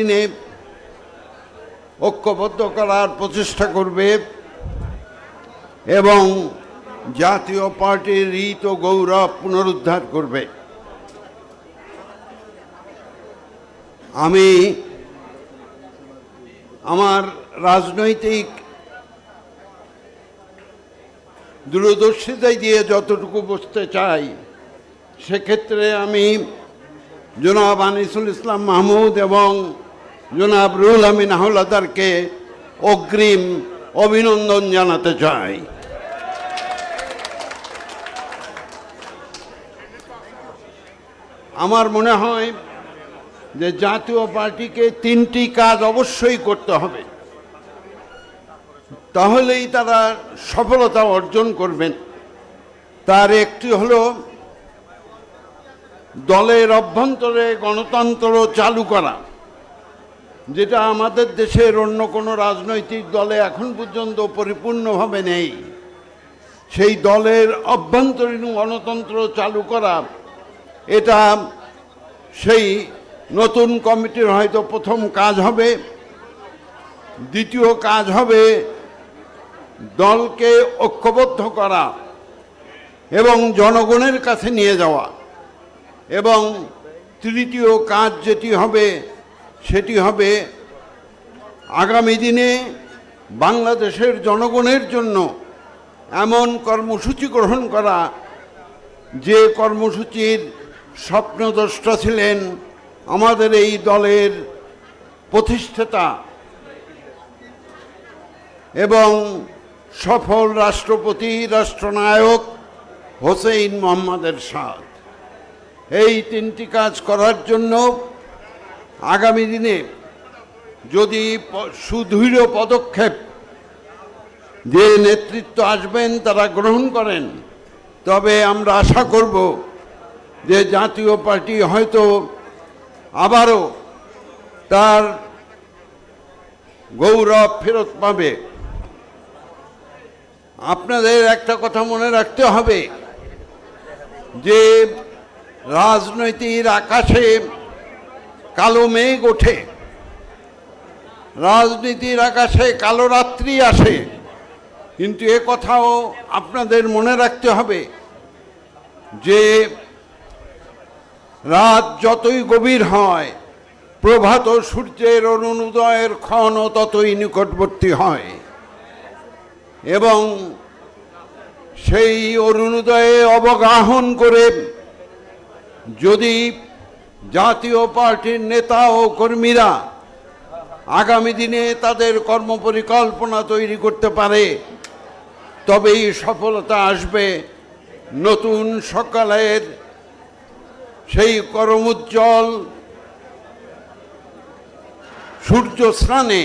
দিনে ঐক্যবদ্ধ করার প্রচেষ্টা করবে এবং জাতীয় পার্টির রীত ও গৌরব পুনরুদ্ধার করবে। আমি আমার রাজনৈতিক দূরদর্শিতায় দিয়ে যতটুকু বুঝতে চাই, সেক্ষেত্রে আমি জনাব আনিসুল ইসলাম মাহমুদ এবং জনাব রুহুল আমিন হাওলাদারকে অগ্রিম অভিনন্দন জানাতে চাই। আমার মনে হয় যে জাতীয় পার্টিকে তিনটি কাজ অবশ্যই করতে হবে। তাহলেই তারা সফলতা অর্জন করবেন। তার একটি হলো দলের অভ্যন্তরে গণতন্ত্র চালু করা। যেটা আমাদের দেশের অন্য কোনো রাজনৈতিক দলে এখন পর্যন্ত পরিপূর্ণভাবে নেই। সেই দলের অভ্যন্তরীণ গণতন্ত্র চালু করা, এটা সেই নতুন কমিটির হয়তো প্রথম কাজ হবে। দ্বিতীয় কাজ হবে দলকে ঐক্যবদ্ধ করা এবং জনগণের কাছে নিয়ে যাওয়া। এবং তৃতীয় কাজ যেটি হবে সেটি হবে আগামী দিনে বাংলাদেশের জনগণের জন্য এমন কর্মসূচি গ্রহণ করা যে কর্মসূচির স্বপ্নদ্রষ্টা ছিলেন আমাদের এই দলের প্রতিষ্ঠাতা এবং সফল রাষ্ট্রপতি, রাষ্ট্রনায়ক হোসেইন মোহাম্মদ এরশাদ এই তিনটি কাজ করার জন্য আগামী দিনে যদি সুদৃঢ় পদক্ষেপ যে নেতৃত্ব আসবেন, তারা গ্রহণ করেন, তবে আমরা আশা করব যে জাতীয় পার্টি হয়তো আবারও তার গৌরব ফেরত পাবে। আপনাদের একটা কথা মনে রাখতে হবে যে রাজনৈতিক আকাশে কালো মেঘ ওঠে। রাজনীতির আকাশে কালো রাত্রি আসে। কিন্তু এ কথাও আপনাদের মনে রাখতে হবে যে রাত যতই গভীর হয়, প্রভাত সূর্যের অরুণোদয়ের ক্ষণ ততই নিকটবর্তী হয়। এবং সেই অরুণোদয়ে অবগাহন করে যদি জাতীয় পার্টির নেতা ও কর্মীরা আগামী দিনে তাদের কর্মপরিকল্পনা তৈরি করতে পারে। তবেই সফলতা আসবে নতুন সকালের সেই করমুজ্জ্বল সূর্য স্নানে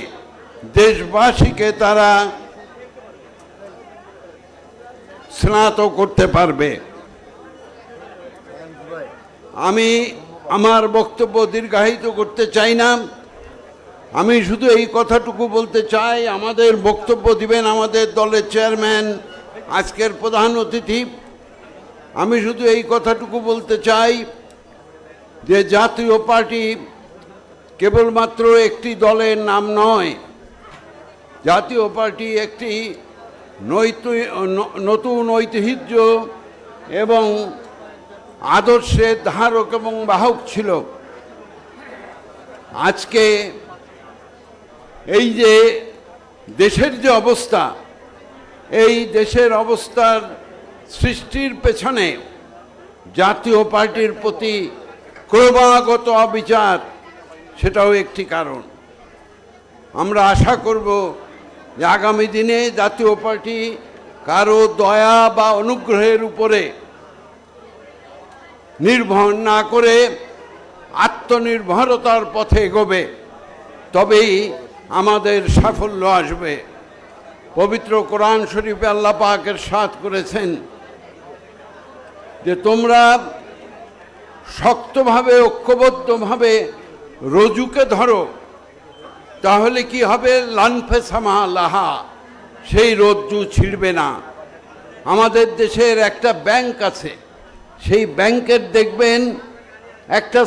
দেশবাসীকে তারা স্নাত করতে পারবে। আমি আমার বক্তব্য দীর্ঘায়িত করতে চাই না। আমি শুধু এই কথাটুকু বলতে চাই, আমাদের বক্তব্য দিবেন আমাদের দলের চেয়ারম্যান, আজকের প্রধান অতিথি। আমি শুধু এই কথাটুকু বলতে চাই যে জাতীয় পার্টি কেবলমাত্র একটি দলের নাম নয়, জাতীয় পার্টি একটি নৈত- নতুন ঐতিহ্য এবং আদর্শের ধারক এবং বাহক ছিল। আজকে এই যে দেশের যে অবস্থা, এই দেশের অবস্থার সৃষ্টির পেছনে জাতীয় পার্টির প্রতি ক্রমাগত অবিচার, সেটাও একটি কারণ। আমরা আশা করব যে আগামী দিনে জাতীয় পার্টি কারও দয়া বা অনুগ্রহের উপরে নির্ভর না করে আত্মনির্ভরতার পথে এগোবে, তবেই আমাদের সাফল্য আসবে। পবিত্র কোরআন শরীফে আল্লাহ পাকের সাথ করেছেন যে তোমরা শক্তভাবে, ঐক্যবদ্ধভাবে রজুকে ধরো, তাহলে কি হবে? লানফে সামা লাহা, সেই রজ্জু ছিঁড়বে না। আমাদের দেশের একটা ব্যাংক আছে সেই ব্যাংকের দেখবেন একটা